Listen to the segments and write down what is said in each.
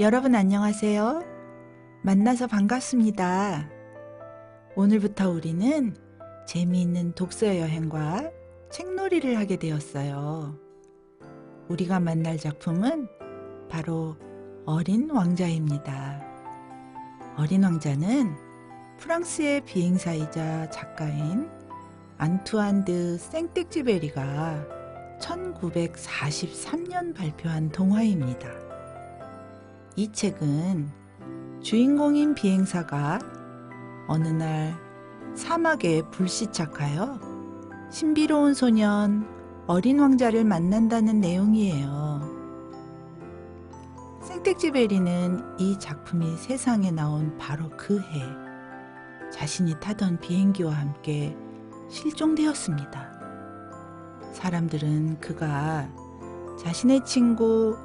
여러분 안녕하세요. 만나서 반갑습니다. 오늘부터 우리는 재미있는 독서 여행과 책놀이를 하게 되었어요. 우리가 만날 작품은 바로 어린 왕자입니다. 어린 왕자는 프랑스의 비행사이자 작가인 안투안 드 생텍쥐베리가 1943년 발표한 동화입니다. 이 책은 주인공인 비행사가 어느 날 사막에 불시착하여 신비로운 소년 어린 왕자를 만난다는 내용이에요. 생텍쥐베리는 이 작품이 세상에 나온 바로 그 해 자신이 타던 비행기와 함께 실종되었습니다. 사람들은 그가 자신의 친구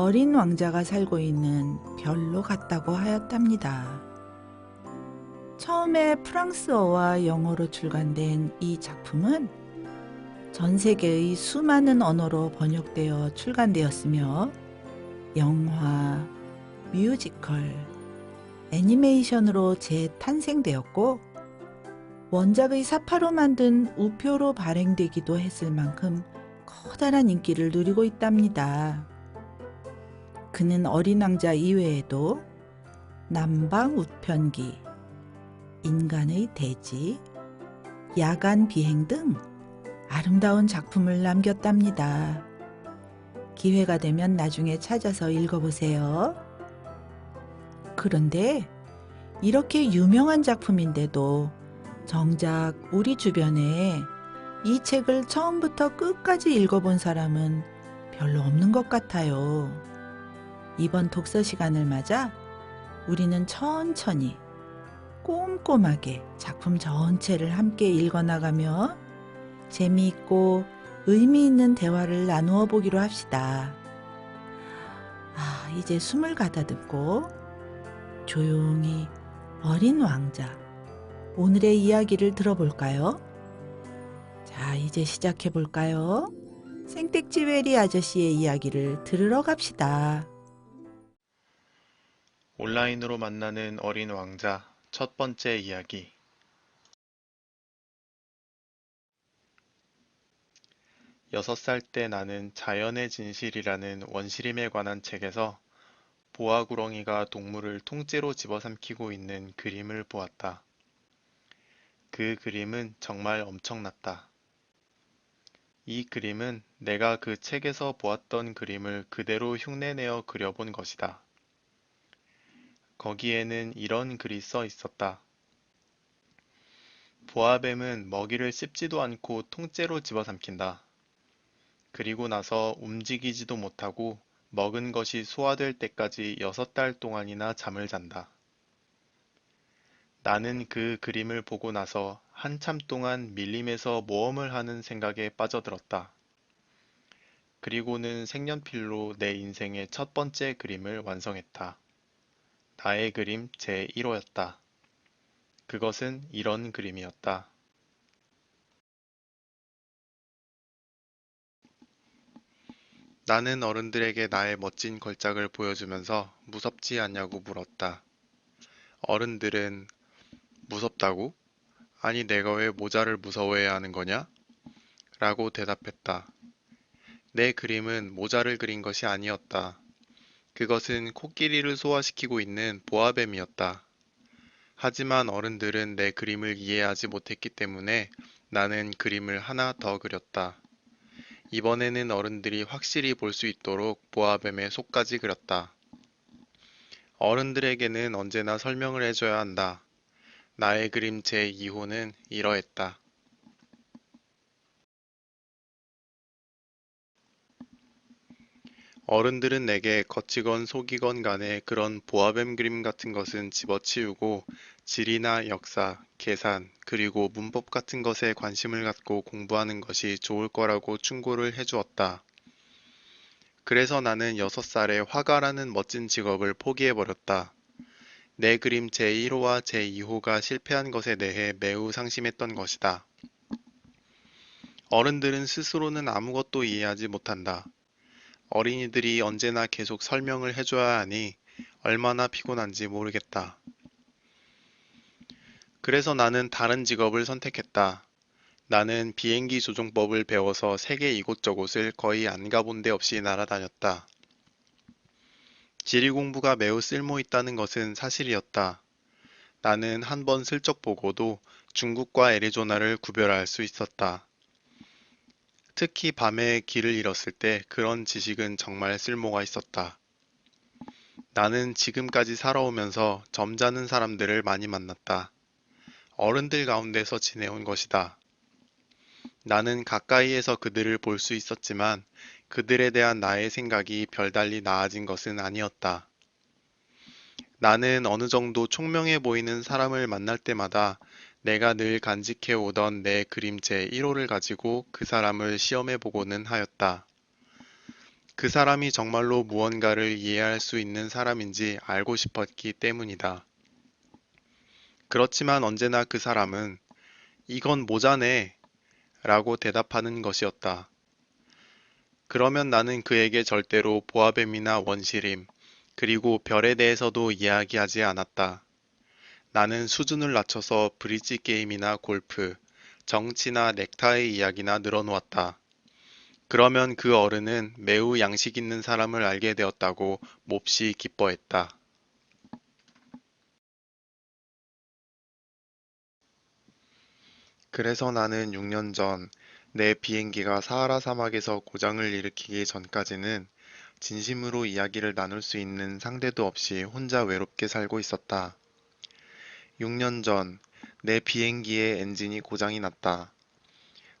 어린 왕자가 살고 있는 별로 갔다고 하였답니다. 처음에 프랑스어와 영어로 출간된 이 작품은 전 세계의 수많은 언어로 번역되어 출간되었으며 영화, 뮤지컬, 애니메이션으로 재탄생되었고 원작의 사파로 만든 우표로 발행되기도 했을 만큼 커다란 인기를 누리고 있답니다. 그는 어린 왕자 이외에도 남방 우편기, 인간의 대지, 야간 비행 등 아름다운 작품을 남겼답니다. 기회가 되면 나중에 찾아서 읽어보세요. 그런데 이렇게 유명한 작품인데도 정작 우리 주변에 이 책을 처음부터 끝까지 읽어본 사람은 별로 없는 것 같아요. 이번 독서 시간을 맞아 우리는 천천히 꼼꼼하게 작품 전체를 함께 읽어나가며 재미있고 의미 있는 대화를 나누어 보기로 합시다. 아, 이제 숨을 가다듬고 조용히 어린 왕자 오늘의 이야기를 들어볼까요? 자, 이제 시작해 볼까요? 생텍쥐베리 아저씨의 이야기를 들으러 갑시다. 온라인으로 만나는 어린 왕자 첫 번째 이야기. 여섯 살 때 나는 자연의 진실이라는 원시림에 관한 책에서 보아구렁이가 동물을 통째로 집어삼키고 있는 그림을 보았다. 그 그림은 정말 엄청났다. 이 그림은 내가 그 책에서 보았던 그림을 그대로 흉내내어 그려본 것이다. 거기에는 이런 글이 써 있었다. 보아뱀은 먹이를 씹지도 않고 통째로 집어삼킨다. 그리고 나서 움직이지도 못하고 먹은 것이 소화될 때까지 여섯 달 동안이나 잠을 잔다. 나는 그 그림을 보고 나서 한참 동안 밀림에서 모험을 하는 생각에 빠져들었다. 그리고는 색연필로 내 인생의 첫 번째 그림을 완성했다. 나의 그림 제1호였다. 그것은 이런 그림이었다. 나는 어른들에게 나의 멋진 걸작을 보여주면서 무섭지 않냐고 물었다. 어른들은 무섭다고? 아니 내가 왜 모자를 무서워해야 하는 거냐? 라고 대답했다. 내 그림은 모자를 그린 것이 아니었다. 그것은 코끼리를 소화시키고 있는 보아뱀이었다. 하지만 어른들은 내 그림을 이해하지 못했기 때문에 나는 그림을 하나 더 그렸다. 이번에는 어른들이 확실히 볼 수 있도록 보아뱀의 속까지 그렸다. 어른들에게는 언제나 설명을 해줘야 한다. 나의 그림 제2호는 이러했다. 어른들은 내게 거치건 속이건 간에 그런 보아뱀 그림 같은 것은 집어치우고 지리나 역사, 계산, 그리고 문법 같은 것에 관심을 갖고 공부하는 것이 좋을 거라고 충고를 해주었다. 그래서 나는 여섯 살에 화가라는 멋진 직업을 포기해버렸다. 내 그림 제1호와 제2호가 실패한 것에 대해 매우 상심했던 것이다. 어른들은 스스로는 아무것도 이해하지 못한다. 어린이들이 언제나 계속 설명을 해줘야 하니 얼마나 피곤한지 모르겠다. 그래서 나는 다른 직업을 선택했다. 나는 비행기 조종법을 배워서 세계 이곳저곳을 거의 안 가본 데 없이 날아다녔다. 지리 공부가 매우 쓸모 있다는 것은 사실이었다. 나는 한 번 슬쩍 보고도 중국과 애리조나를 구별할 수 있었다. 특히 밤에 길을 잃었을 때 그런 지식은 정말 쓸모가 있었다. 나는 지금까지 살아오면서 점잖은 사람들을 많이 만났다. 어른들 가운데서 지내온 것이다. 나는 가까이에서 그들을 볼 수 있었지만 그들에 대한 나의 생각이 별달리 나아진 것은 아니었다. 나는 어느 정도 총명해 보이는 사람을 만날 때마다 내가 늘 간직해 오던 내 그림체 1호를 가지고 그 사람을 시험해 보고는 하였다. 그 사람이 정말로 무언가를 이해할 수 있는 사람인지 알고 싶었기 때문이다. 그렇지만 언제나 그 사람은 이건 모자네 라고 대답하는 것이었다. 그러면 나는 그에게 절대로 보아뱀이나 원시림, 그리고 별에 대해서도 이야기하지 않았다. 나는 수준을 낮춰서 브릿지 게임이나 골프, 정치나 넥타이 이야기나 늘어놓았다. 그러면 그 어른은 매우 양식 있는 사람을 알게 되었다고 몹시 기뻐했다. 그래서 나는 6년 전 내 비행기가 사하라 사막에서 고장을 일으키기 전까지는 진심으로 이야기를 나눌 수 있는 상대도 없이 혼자 외롭게 살고 있었다. 6년 전 내 비행기의 엔진이 고장이 났다.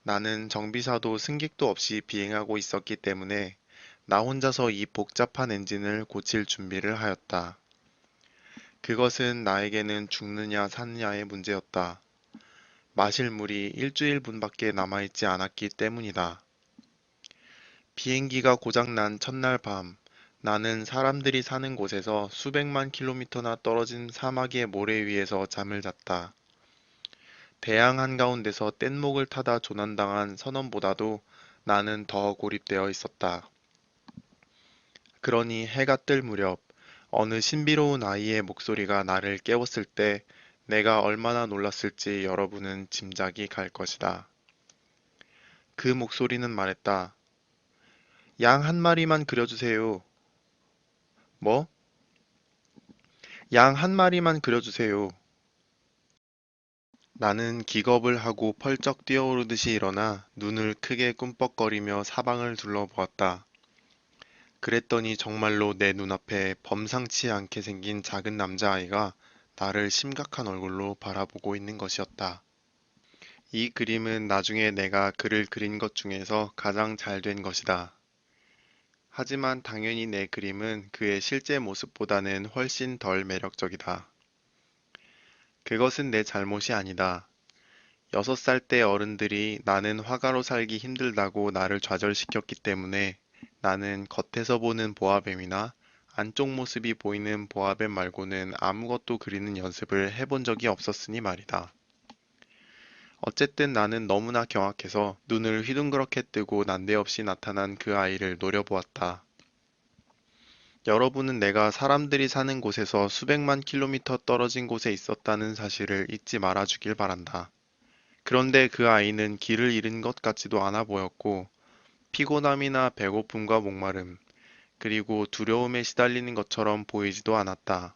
나는 정비사도 승객도 없이 비행하고 있었기 때문에 나 혼자서 이 복잡한 엔진을 고칠 준비를 하였다. 그것은 나에게는 죽느냐 사느냐의 문제였다. 마실 물이 일주일분밖에 남아있지 않았기 때문이다. 비행기가 고장난 첫날 밤, 나는 사람들이 사는 곳에서 수백만 킬로미터나 떨어진 사막의 모래 위에서 잠을 잤다. 대양 한가운데서 뗏목을 타다 조난당한 선원보다도 나는 더 고립되어 있었다. 그러니 해가 뜰 무렵 어느 신비로운 아이의 목소리가 나를 깨웠을 때 내가 얼마나 놀랐을지 여러분은 짐작이 갈 것이다. 그 목소리는 말했다. 양 한 마리만 그려주세요. 뭐? 양 한 마리만 그려주세요. 나는 기겁을 하고 펄쩍 뛰어오르듯이 일어나 눈을 크게 꿈뻑거리며 사방을 둘러보았다. 그랬더니 정말로 내 눈앞에 범상치 않게 생긴 작은 남자아이가 나를 심각한 얼굴로 바라보고 있는 것이었다. 이 그림은 나중에 내가 그를 그린 것 중에서 가장 잘 된 것이다. 하지만 당연히 내 그림은 그의 실제 모습보다는 훨씬 덜 매력적이다. 그것은 내 잘못이 아니다. 여섯 살때 어른들이 나는 화가로 살기 힘들다고 나를 좌절시켰기 때문에 나는 겉에서 보는 보아뱀이나 안쪽 모습이 보이는 보아뱀 말고는 아무것도 그리는 연습을 해본 적이 없었으니 말이다. 어쨌든 나는 너무나 경악해서 눈을 휘둥그렇게 뜨고 난데없이 나타난 그 아이를 노려보았다. 여러분은 내가 사람들이 사는 곳에서 수백만 킬로미터 떨어진 곳에 있었다는 사실을 잊지 말아주길 바란다. 그런데 그 아이는 길을 잃은 것 같지도 않아 보였고, 피곤함이나 배고픔과 목마름, 그리고 두려움에 시달리는 것처럼 보이지도 않았다.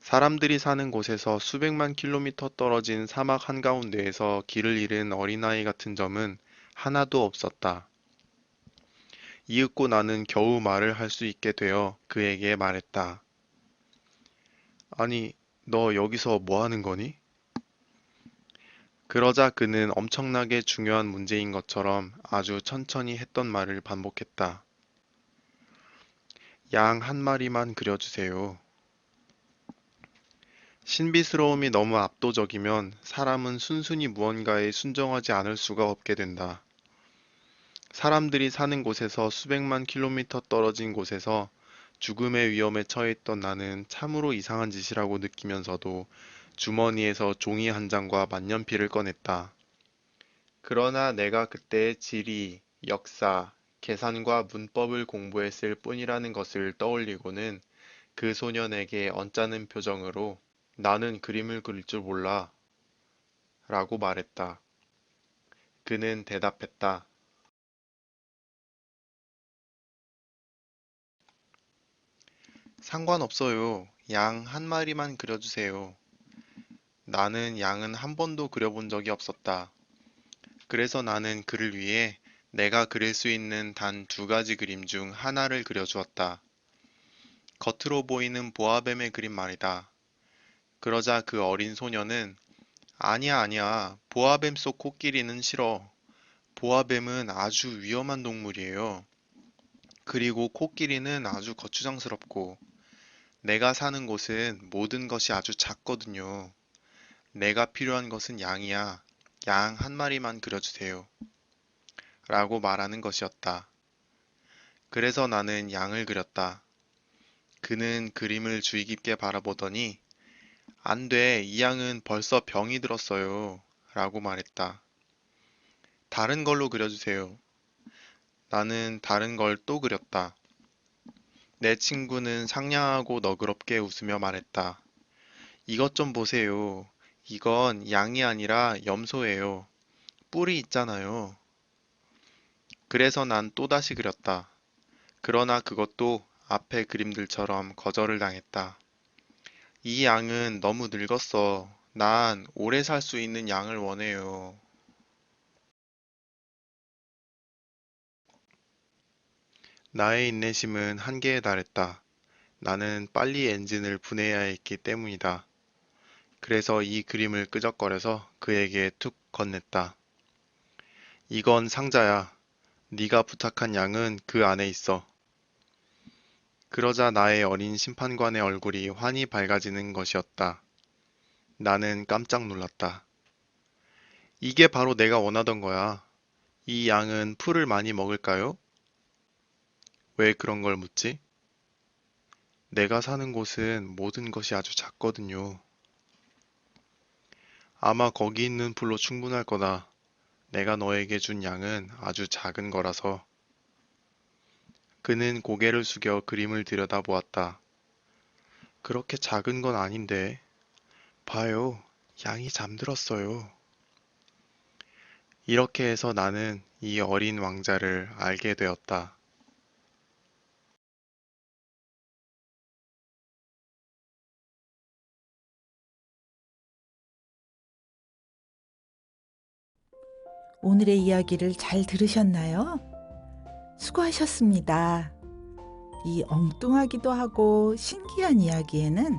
사람들이 사는 곳에서 수백만 킬로미터 떨어진 사막 한가운데에서 길을 잃은 어린아이 같은 점은 하나도 없었다. 이윽고 나는 겨우 말을 할 수 있게 되어 그에게 말했다. 아니, 너 여기서 뭐 하는 거니? 그러자 그는 엄청나게 중요한 문제인 것처럼 아주 천천히 했던 말을 반복했다. 양 한 마리만 그려주세요. 신비스러움이 너무 압도적이면 사람은 순순히 무언가에 순종하지 않을 수가 없게 된다. 사람들이 사는 곳에서 수백만 킬로미터 떨어진 곳에서 죽음의 위험에 처해있던 나는 참으로 이상한 짓이라고 느끼면서도 주머니에서 종이 한 장과 만년필을 꺼냈다. 그러나 내가 그때 지리, 역사, 계산과 문법을 공부했을 뿐이라는 것을 떠올리고는 그 소년에게 언짢은 표정으로 나는 그림을 그릴 줄 몰라 라고 말했다. 그는 대답했다. 상관없어요. 양 한 마리만 그려주세요. 나는 양은 한 번도 그려본 적이 없었다. 그래서 나는 그를 위해 내가 그릴 수 있는 단 두 가지 그림 중 하나를 그려주었다. 겉으로 보이는 보아뱀의 그림 말이다. 그러자 그 어린 소녀는 아니야, 아니야. 보아뱀 속 코끼리는 싫어. 보아뱀은 아주 위험한 동물이에요. 그리고 코끼리는 아주 거추장스럽고 내가 사는 곳은 모든 것이 아주 작거든요. 내가 필요한 것은 양이야. 양 한 마리만 그려주세요. 라고 말하는 것이었다. 그래서 나는 양을 그렸다. 그는 그림을 주의 깊게 바라보더니 안 돼, 이 양은 벌써 병이 들었어요. 라고 말했다. 다른 걸로 그려주세요. 나는 다른 걸 또 그렸다. 내 친구는 상냥하고 너그럽게 웃으며 말했다. 이것 좀 보세요. 이건 양이 아니라 염소예요. 뿔이 있잖아요. 그래서 난 또다시 그렸다. 그러나 그것도 앞의 그림들처럼 거절을 당했다. 이 양은 너무 늙었어. 난 오래 살 수 있는 양을 원해요. 나의 인내심은 한계에 달했다. 나는 빨리 엔진을 분해해야 했기 때문이다. 그래서 이 그림을 끄적거려서 그에게 툭 건넸다. 이건 상자야. 네가 부탁한 양은 그 안에 있어. 그러자 나의 어린 심판관의 얼굴이 환히 밝아지는 것이었다. 나는 깜짝 놀랐다. 이게 바로 내가 원하던 거야. 이 양은 풀을 많이 먹을까요? 왜 그런 걸 묻지? 내가 사는 곳은 모든 것이 아주 작거든요. 아마 거기 있는 풀로 충분할 거다. 내가 너에게 준 양은 아주 작은 거라서. 그는 고개를 숙여 그림을 들여다보았다. 그렇게 작은 건 아닌데. 봐요. 양이 잠들었어요. 이렇게 해서 나는 이 어린 왕자를 알게 되었다. 오늘의 이야기를 잘 들으셨나요? 수고하셨습니다. 이 엉뚱하기도 하고 신기한 이야기에는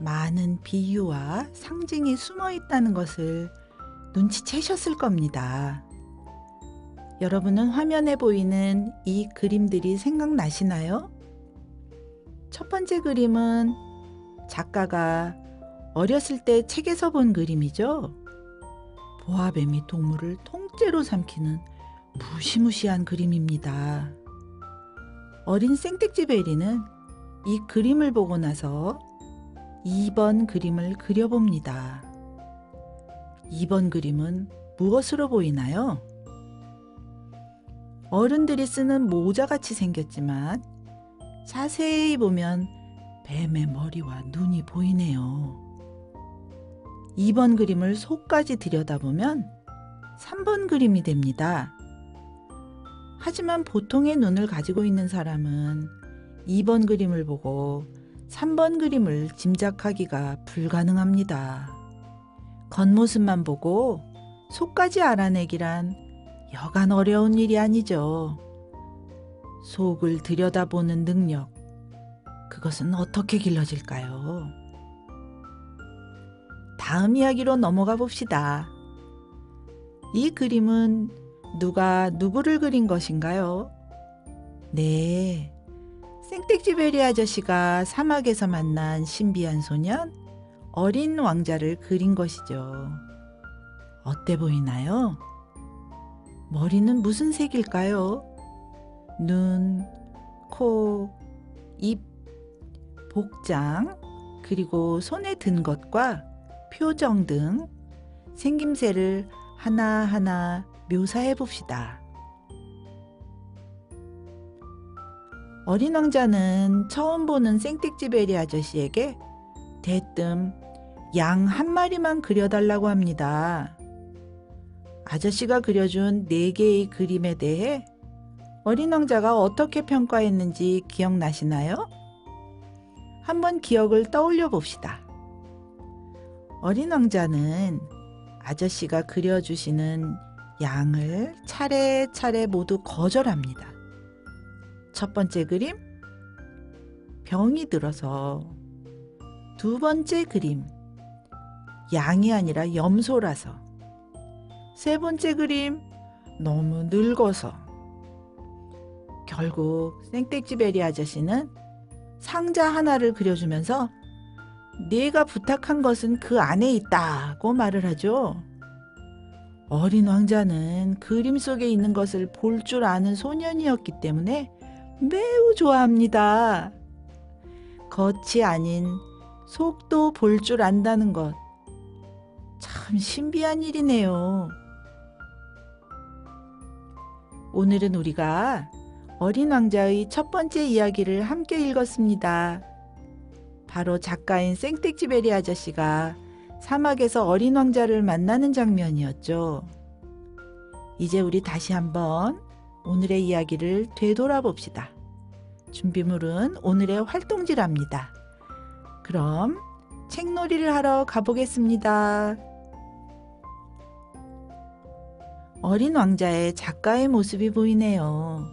많은 비유와 상징이 숨어 있다는 것을 눈치채셨을 겁니다. 여러분은 화면에 보이는 이 그림들이 생각나시나요? 첫 번째 그림은 작가가 어렸을 때 책에서 본 그림이죠. 보아뱀이 동물을 통째로 삼키는 무시무시한 그림입니다. 어린 생택지 베리는 이 그림을 보고 나서 2번 그림을 그려봅니다. 2번 그림은 무엇으로 보이나요? 어른들이 쓰는 모자같이 생겼지만 자세히 보면 뱀의 머리와 눈이 보이네요. 2번 그림을 속까지 들여다보면 3번 그림이 됩니다. 하지만 보통의 눈을 가지고 있는 사람은 2번 그림을 보고 3번 그림을 짐작하기가 불가능합니다. 겉모습만 보고 속까지 알아내기란 여간 어려운 일이 아니죠. 속을 들여다보는 능력, 그것은 어떻게 길러질까요? 다음 이야기로 넘어가 봅시다. 이 그림은 누가 누구를 그린 것인가요? 네. 생택지베리 아저씨가 사막에서 만난 신비한 소년, 어린 왕자를 그린 것이죠. 어때 보이나요? 머리는 무슨 색일까요? 눈, 코, 입, 복장, 그리고 손에 든 것과 표정 등 생김새를 하나하나 묘사해 봅시다. 어린 왕자는 처음 보는 생택지베리 아저씨에게 대뜸 양 한 마리만 그려달라고 합니다. 아저씨가 그려준 네 개의 그림에 대해 어린 왕자가 어떻게 평가했는지 기억나시나요? 한번 기억을 떠올려 봅시다. 어린 왕자는 아저씨가 그려주시는 양을 차례차례 모두 거절합니다. 첫 번째 그림, 병이 들어서. 두 번째 그림, 양이 아니라 염소라서. 세 번째 그림, 너무 늙어서. 결국 생택지베리 아저씨는 상자 하나를 그려주면서 네가 부탁한 것은 그 안에 있다고 말을 하죠. 어린 왕자는 그림 속에 있는 것을 볼 줄 아는 소년이었기 때문에 매우 좋아합니다. 겉이 아닌 속도 볼 줄 안다는 것. 참 신비한 일이네요. 오늘은 우리가 어린 왕자의 첫 번째 이야기를 함께 읽었습니다. 바로 작가인 생택지베리 아저씨가 사막에서 어린 왕자를 만나는 장면이었죠. 이제 우리 다시 한번 오늘의 이야기를 되돌아 봅시다. 준비물은 오늘의 활동지랍니다. 그럼 책놀이를 하러 가보겠습니다. 어린 왕자의 작가의 모습이 보이네요.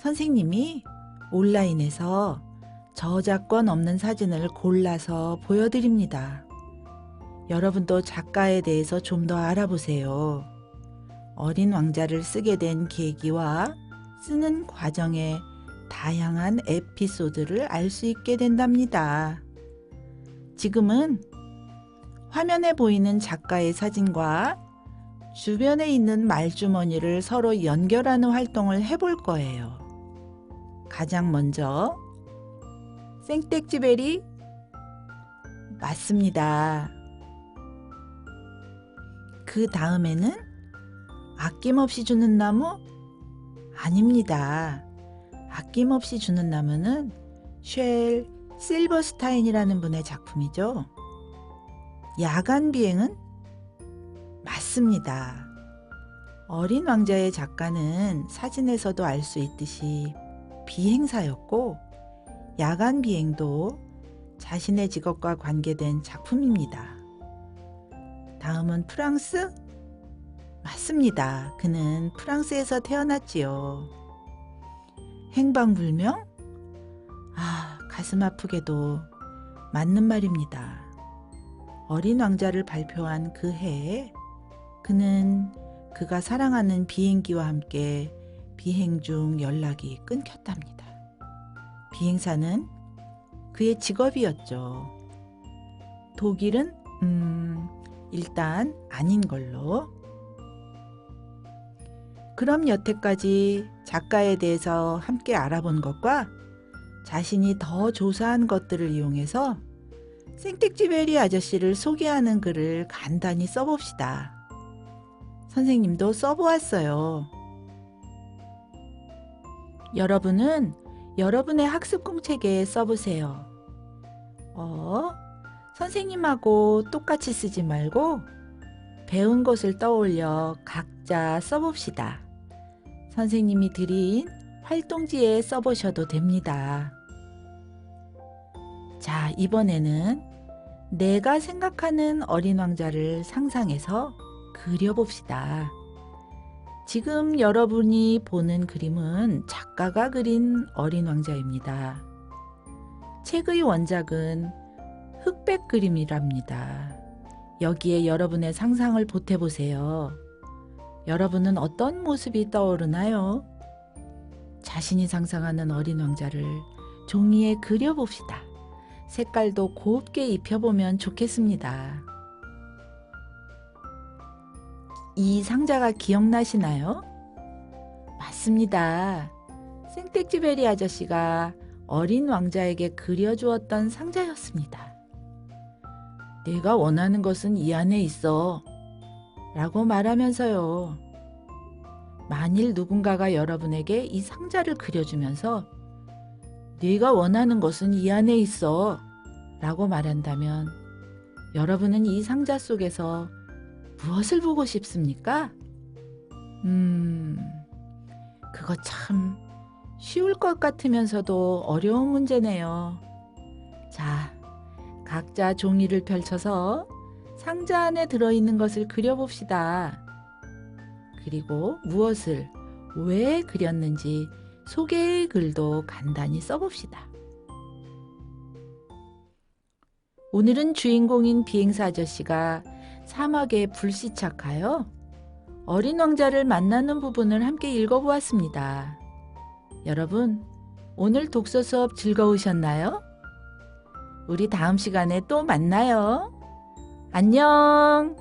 선생님이 온라인에서 저작권 없는 사진을 골라서 보여드립니다. 여러분도 작가에 대해서 좀 더 알아보세요. 어린 왕자를 쓰게 된 계기와 쓰는 과정의 다양한 에피소드를 알 수 있게 된답니다. 지금은 화면에 보이는 작가의 사진과 주변에 있는 말주머니를 서로 연결하는 활동을 해볼 거예요. 가장 먼저 생택지베리 맞습니다. 그 다음에는 아낌없이 주는 나무 아닙니다. 아낌없이 주는 나무는 쉘 실버스타인이라는 분의 작품이죠. 야간 비행은 맞습니다. 어린 왕자의 작가는 사진에서도 알 수 있듯이 비행사였고 야간 비행도 자신의 직업과 관계된 작품입니다. 다음은 프랑스? 맞습니다. 그는 프랑스에서 태어났지요. 행방불명? 아, 가슴 아프게도 맞는 말입니다. 어린 왕자를 발표한 그 해에 그는 그가 사랑하는 비행기와 함께 비행 중 연락이 끊겼답니다. 비행사는 그의 직업이었죠. 독일은 음, 일단 아닌 걸로. 그럼 여태까지 작가에 대해서 함께 알아본 것과 자신이 더 조사한 것들을 이용해서 생택지베리 아저씨를 소개하는 글을 간단히 써봅시다. 선생님도 써보았어요. 여러분은 여러분의 학습 공책에 써보세요. 어? 선생님하고 똑같이 쓰지 말고 배운 것을 떠올려 각자 써봅시다. 선생님이 드린 활동지에 써보셔도 됩니다. 자, 이번에는 내가 생각하는 어린 왕자를 상상해서 그려봅시다. 지금 여러분이 보는 그림은 작가가 그린 어린 왕자입니다. 책의 원작은 흑백 그림이랍니다. 여기에 여러분의 상상을 보태보세요. 여러분은 어떤 모습이 떠오르나요? 자신이 상상하는 어린 왕자를 종이에 그려봅시다. 색깔도 곱게 입혀보면 좋겠습니다. 이 상자가 기억나시나요? 맞습니다. 생택지베리 아저씨가 어린 왕자에게 그려주었던 상자였습니다. 내가 원하는 것은 이 안에 있어. 라고 말하면서요. 만일 누군가가 여러분에게 이 상자를 그려주면서 네가 원하는 것은 이 안에 있어. 라고 말한다면 여러분은 이 상자 속에서 무엇을 보고 싶습니까? 음, 그거 참 쉬울 것 같으면서도 어려운 문제네요. 자, 각자 종이를 펼쳐서 상자 안에 들어있는 것을 그려봅시다. 그리고 무엇을 왜 그렸는지 소개의 글도 간단히 써봅시다. 오늘은 주인공인 비행사 아저씨가 사막에 불시착하여 어린 왕자를 만나는 부분을 함께 읽어보았습니다. 여러분, 오늘 독서 수업 즐거우셨나요? 우리 다음 시간에 또 만나요. 안녕!